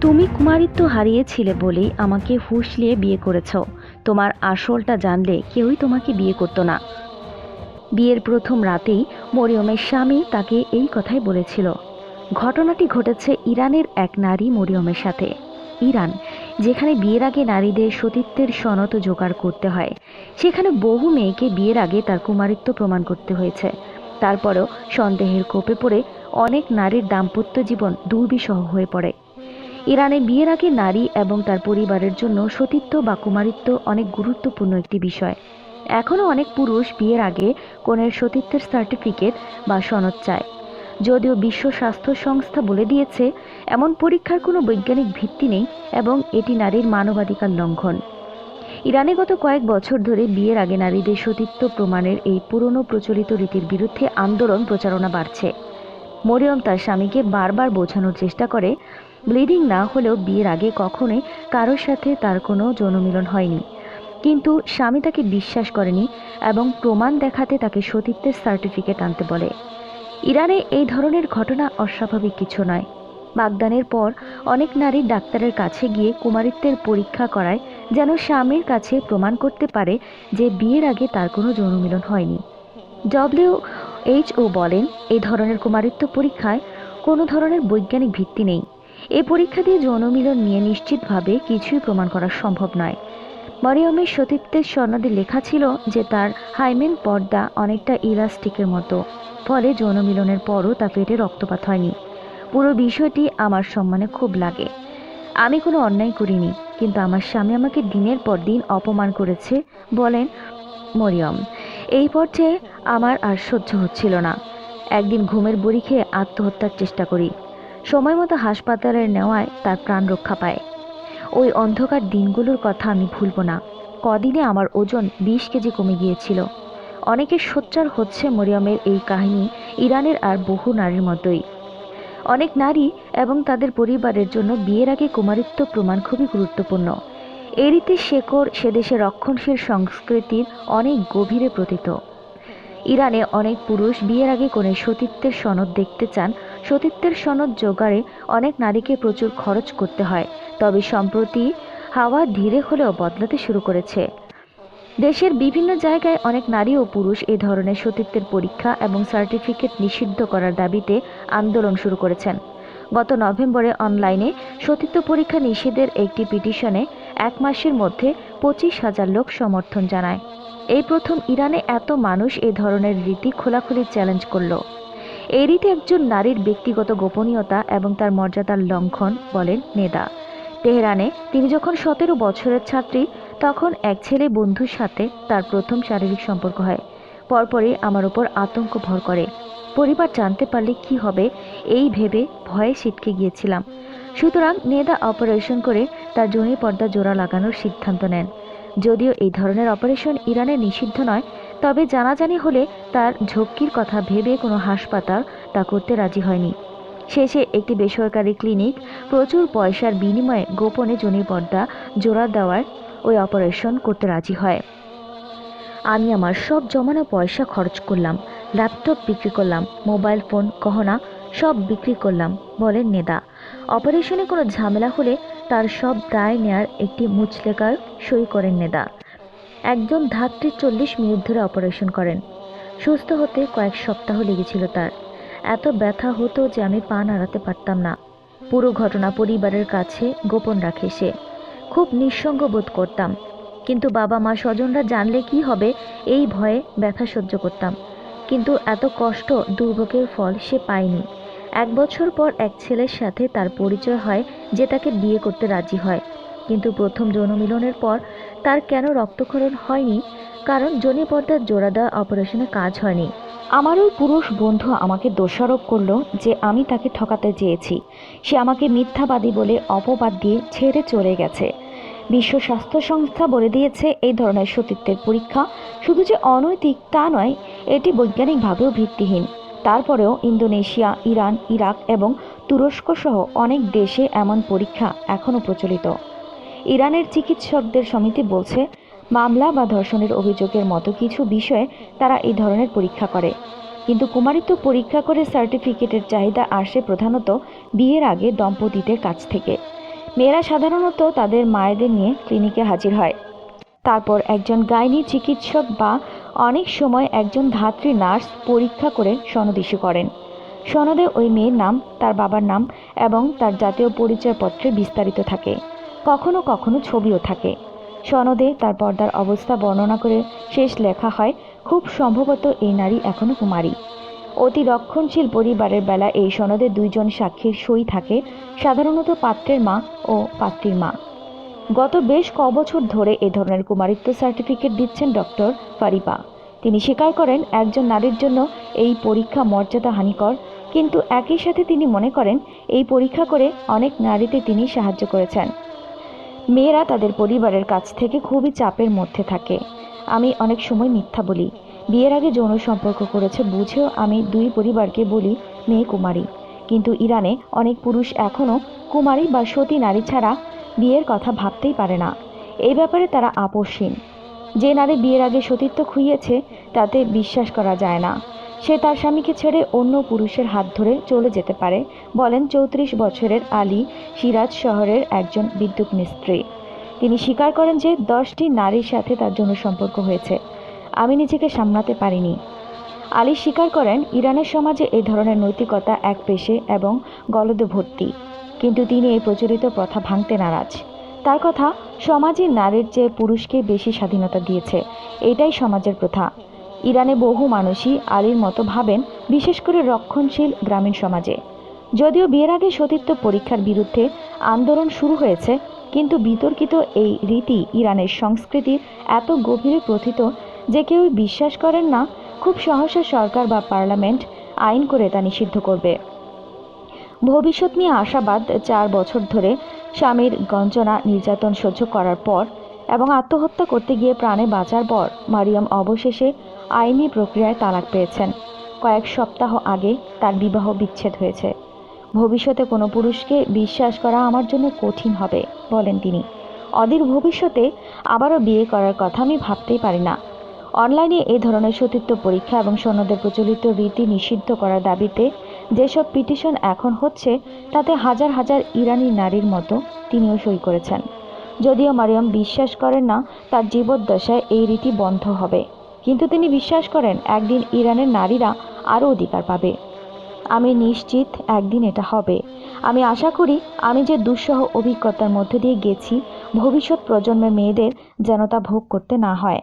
তুমি কুমারিত্ব হারিয়েছিলে বলেই আমাকে ফুসলিয়ে বিয়ে করেছ। তোমার আসলটা জানলে কেউই তোমাকে বিয়ে করতো না। বিয়ের প্রথম রাতেই মরিয়মের স্বামী তাকে এই কথাই বলেছিল। ঘটনাটি ঘটেছে ইরানের এক নারী মরিয়মের সাথে। ইরান, যেখানে বিয়ের আগে নারীদের সতীত্বের সনত জোগাড় করতে হয়, সেখানে বহু মেয়েকে বিয়ের আগে তার কুমারিত্ব প্রমাণ করতে হয়েছে। তারপরেও সন্দেহের কোপে পড়ে অনেক নারীর দাম্পত্য জীবন দুর্বিষহ হয়ে পড়ে। ইরানে বিয়ের আগে নারী এবং তার পরিবারের জন্য সতীত্ব বা কুমারিত্ব অনেক গুরুত্বপূর্ণ একটি বিষয়। এখনও অনেক পুরুষ বিয়ের আগে কনের সতীত্বের সার্টিফিকেট বা সনদ চায়। যদিও বিশ্ব স্বাস্থ্য সংস্থা বলে দিয়েছে, এমন পরীক্ষার কোনো বৈজ্ঞানিক ভিত্তি নেই এবং এটি নারীর মানবাধিকার লঙ্ঘন। ইরানে গত কয়েক বছর ধরে বিয়ের আগে নারীদের সতীত্ব প্রমাণের এই পুরনো প্রচলিত রীতির বিরুদ্ধে আন্দোলন প্রচারণা বাড়ছে। মরিয়ম তার স্বামীকে বারবার বোঝানোর চেষ্টা করে ব্লিডিং না হলেও বিয়ের আগে কখনোই কারোর সাথে তার কোনো যৌনমিলন হয়নি। কিন্তু স্বামী তাকে বিশ্বাস করেনি এবং প্রমাণ দেখাতে তাকে সতীত্বের সার্টিফিকেট আনতে বলে। ইরানে এই ধরনের ঘটনা অস্বাভাবিক কিছু নয়। বাগদানের পর অনেক নারী ডাক্তারের কাছে গিয়ে কুমারিত্বের পরীক্ষা করায় যেন স্বামীর কাছে প্রমাণ করতে পারে যে বিয়ের আগে তার কোনো যৌনমিলন হয়নি। ডব্লিউ এইচ ও বলেন, এই ধরনের কুমারিত্ব পরীক্ষায় কোনো ধরনের বৈজ্ঞানিক ভিত্তি নেই। এই পরীক্ষা দিয়ে যৌনমিলন নিয়ে নিশ্চিতভাবে কিছুই প্রমাণ করা সম্ভব নয়। মরিয়মের সতীত্বের সনদে লেখা ছিল যে তার হাইমেন পর্দা অনেকটা ইলাস্টিকের মতো, ফলে যৌনমিলনের পরও তা পেটে রক্তপাত হয়নি। পুরো বিষয়টি আমার সম্মানে খুব লাগে। আমি কোনো অন্যায় করিনি, কিন্তু আমার স্বামী আমাকে দিনের পর দিন অপমান করেছে, বলেন মরিয়ম। এই পর্যায়ে আমার আর সহ্য হচ্ছিল না। একদিন ঘুমের বড়ি খেয়ে আত্মহত্যার চেষ্টা করি। সময় মতো হাসপাতালে নেওয়ায় তার প্রাণ রক্ষা পায়। ওই অন্ধকার দিনগুলোর কথা আমি ভুলব না। কদিনে আমার ওজন বিশ কেজি কমে গিয়েছিল। অনেকে সোচ্চার হচ্ছে মরিয়মের এই কাহিনী ইরানের আর বহু নারীর মতোই। অনেক নারী এবং তাদের পরিবারের জন্য বিয়ের আগে কুমারিত্ব প্রমাণ খুবই গুরুত্বপূর্ণ। এই রীতি শেকড় সে দেশের রক্ষণশীল সংস্কৃতির অনেক গভীরে প্রতীত। ইরানে অনেক পুরুষ বিয়ের আগে কোনো সতীত্বের সনদ দেখতে চান সতীত্বের সনদ জোগাড়ে অনেক নারীকে প্রচুর খরচ করতে হয়। তবে সম্প্রতি হাওয়া ধীরে হলেও বদলাতে শুরু করেছে। দেশের বিভিন্ন জায়গায় অনেক নারী ও পুরুষ এ ধরনের সতীত্বের পরীক্ষা এবং সার্টিফিকেট নিষিদ্ধ করার দাবিতে আন্দোলন শুরু করেছেন। গত নভেম্বরে অনলাইনে সতীত্ব পরীক্ষা নিষেধের একটি পিটিশনে এক মাসের মধ্যে পঁচিশ হাজার লোক সমর্থন জানায়। এই প্রথম ইরানে এত মানুষ এ ধরনের রীতি খোলাখুলি চ্যালেঞ্জ করল। এই রীতি একজন নারীর ব্যক্তিগত গোপনীয়তা এবং তার মর্যাদার লঙ্ঘন বলেন নেদা। তেহরানে তিনি যখন সতেরো বছরের ছাত্রী, তখন এক ছেলে বন্ধুর সাথে তার প্রথম শারীরিক সম্পর্ক হয়। পরপরই আমার ওপর আতঙ্ক ভর করে। পরিবার জানতে পারলে কি হবে, এই ভেবে ভয়ে ছিটকে গিয়েছিলাম। সুতরাং নেদা অপারেশন করে তার জনি পর্দা জোড়া লাগানোর সিদ্ধান্ত নেন। যদিও এই ধরনের অপারেশন ইরানে নিষিদ্ধ নয় তবে জানাজানি হলে তার ঝক্কির কথা ভেবে কোনো হাসপাতাল তা করতে রাজি হয়নি। শেষে একটি বেসরকারি ক্লিনিক প্রচুর পয়সার বিনিময়ে গোপনে জনি পর্দা জোড়া দেওয়ার ওই অপারেশন করতে রাজি হয়। আমি আমার সব জমানো পয়সা খরচ করলাম, ল্যাপটপ বিক্রি করলাম, মোবাইল ফোন, গহনা সব বিক্রি করলাম, বলেন নেদা। অপারেশনে কোনো ঝামেলা হলে তার সব দায় নেয়ার একটি মুচলেকার সই করেন নেদা। একজন ধাত্রী চল্লিশ মিনিট ধরে অপারেশন করেন। সুস্থ হতে কয়েক সপ্তাহ লেগেছিল তার। এত ব্যথা হতো যে আমি পা নাড়াতে পারতাম না। পুরো ঘটনা পরিবারের কাছে গোপন রাখে সে। খুব নিঃসঙ্গ বোধ করতাম। কিন্তু বাবা মা স্বজনরা জানলে কি হবে, এই ভয়ে ব্যথা সহ্য করতাম। কিন্তু এত কষ্ট, দুর্ভোগের ফল সে পায়নি। এক বছর পর এক ছেলের সাথে তার পরিচয় হয়, যে তাকে বিয়ে করতে রাজি হয়। কিন্তু প্রথম যৌন মিলনের পর তার কেন রক্তক্ষরণ হয়নি? কারণ জনি পর্দার জোড়া দেওয়া অপারেশনে কাজ হয়নি। আমার ওই পুরুষ বন্ধু আমাকে দোষারোপ করল যে আমি তাকে ঠকাতে চেয়েছি। সে আমাকে মিথ্যাবাদী বলে অপবাদ দিয়ে ছেড়ে চলে গেছে। বিশ্ব স্বাস্থ্য সংস্থা বলে দিয়েছে এই ধরনের সতীত্বের পরীক্ষা শুধু যে অনৈতিক তা নয়, এটি বৈজ্ঞানিকভাবেও ভিত্তিহীন। তারপরেও ইন্দোনেশিয়া, ইরান, ইরাক এবং তুরস্ক সহ অনেক দেশে এমন পরীক্ষা এখনও প্রচলিত। ইরানের চিকিৎসকদের সমিতি বলছে, মামলা বা ধর্ষণের অভিযোগের মতো কিছু বিষয়ে তারা এই ধরনের পরীক্ষা করে। কিন্তু কুমারিত্ব পরীক্ষা করে সার্টিফিকেটের চাহিদা আসে প্রধানত বিয়ের আগে দম্পতিদের কাছ থেকে। মেয়েরা সাধারণত তাদের মায়েদের নিয়ে ক্লিনিকে হাজির হয়। তারপর একজন গাইনি চিকিৎসক বা অনেক সময় একজন ধাত্রী নার্স পরীক্ষা করে সনদ ইস্যু করেন। সনদে ওই মেয়ের নাম, তার বাবার নাম এবং তার জাতীয় পরিচয়পত্রে বিস্তারিত থাকে। কখনো কখনো ছবিও থাকে। সনদে তার পর্দার অবস্থা বর্ণনা করে শেষ লেখা হয়, খুব সম্ভবত এই নারী এখনও কুমারী। অতি রক্ষণশীল পরিবারের বেলা এই সনদে দুইজন সাক্ষীর সই থাকে, সাধারণত পাত্রের মা ও পাত্রীর মা। গত বেশ ক বছর ধরে এ ধরনের কুমারিত্ব সার্টিফিকেট দিচ্ছেন ডক্টর ফারিবা তিনি স্বীকার করেন, একজন নারীর জন্য এই পরীক্ষা মর্যাদা হানিকর, কিন্তু একই সাথে তিনি মনে করেন, এই পরীক্ষা করে অনেক নারীতে তিনি সাহায্য করেছেন। মেয়েরা তাদের পরিবারের কাছ থেকে খুবই চাপের মধ্যে থাকে। আমি অনেক সময় মিথ্যা বলি। বিয়ের আগে যৌন সম্পর্ক করেছে বুঝেও আমি দুই পরিবারকে বলি, মেয়ে কুমারী। কিন্তু ইরানে অনেক পুরুষ এখনও কুমারী বা সতী নারী ছাড়া বিয়ের কথা ভাবতেই পারে না। এই ব্যাপারে তারা আপোষহীন। যে নারী বিয়ের আগে সতীত্ব খুইয়েছে, তাতে বিশ্বাস করা যায় না। সে তার স্বামীকে ছেড়ে অন্য পুরুষের হাত ধরে চলে যেতে পারে, বলেন চৌত্রিশ বছরের আলী সিরাজ শহরের একজন বিদ্যুৎ মিস্ত্রি। তিনি স্বীকার করেন যে দশটি নারীর সাথে তার জন্য সম্পর্ক হয়েছে। আমি নিজেকে সামলাতে পারিনি। আলী স্বীকার করেন, ইরানের সমাজে এই ধরনের নৈতিকতা এক পেশে এবং গলদে ভর্তি, কিন্তু তিনি এই প্রচলিত প্রথা ভাঙতে নারাজ। তার কথা, সমাজে নারীর চেয়ে পুরুষকে বেশি স্বাধীনতা দিয়েছে, এটাই সমাজের প্রথা। ইরানে বহু মানুষই আলীর মতো ভাবেন, বিশেষ করে রক্ষণশীল গ্রামীণ সমাজে। যদিও বিয়ের আগে সতীত্ব পরীক্ষার বিরুদ্ধে আন্দোলন শুরু হয়েছে, কিন্তু বিতর্কিত এই রীতি ইরানের সংস্কৃতির এত গভীরে প্রথিত যে কেউ বিশ্বাস করেন না, খুব সহসা সরকার বা পার্লামেন্ট আইন করে তা নিষিদ্ধ করবে। ভবিষ্যৎ নিয়ে আশাবাদ চার বছর ধরে স্বামীর গঞ্জনা নির্যাতন সহ্য করার পর এবং আত্মহত্যা করতে গিয়ে প্রাণে বাঁচার পর মারিয়াম অবশেষে আইনি প্রক্রিয়ায় তালাক পেয়েছেন। কয়েক সপ্তাহ আগে তার বিবাহ বিচ্ছেদ হয়েছে। ভবিষ্যতে কোনো পুরুষকে বিশ্বাস করা আমার জন্য কঠিন হবে, বলেন তিনি। অদূর ভবিষ্যতে আবারও বিয়ে করার কথা আমি ভাবতেই পারি না। অনলাইনে এই ধরনের সতীত্ব পরীক্ষা এবং সনদের প্রচলিত রীতি নিষিদ্ধ করার দাবিতে যেসব পিটিশন এখন হচ্ছে, তাতে হাজার হাজার ইরানি নারীর মতো তিনিও সই করেছেন। যদিও মারিয়াম বিশ্বাস করেন না, তার জীবদ্দশায় এই রীতি বন্ধ হবে। কিন্তু তিনি বিশ্বাস করেন, একদিন ইরানের নারীরা আরও অধিকার পাবে। আমি নিশ্চিত একদিন এটা হবে। আমি আশা করি, আমি যে দুঃসহ অভিজ্ঞতার মধ্যে দিয়ে গেছি, ভবিষ্যৎ প্রজন্মের মেয়েদের যেন তা ভোগ করতে না হয়।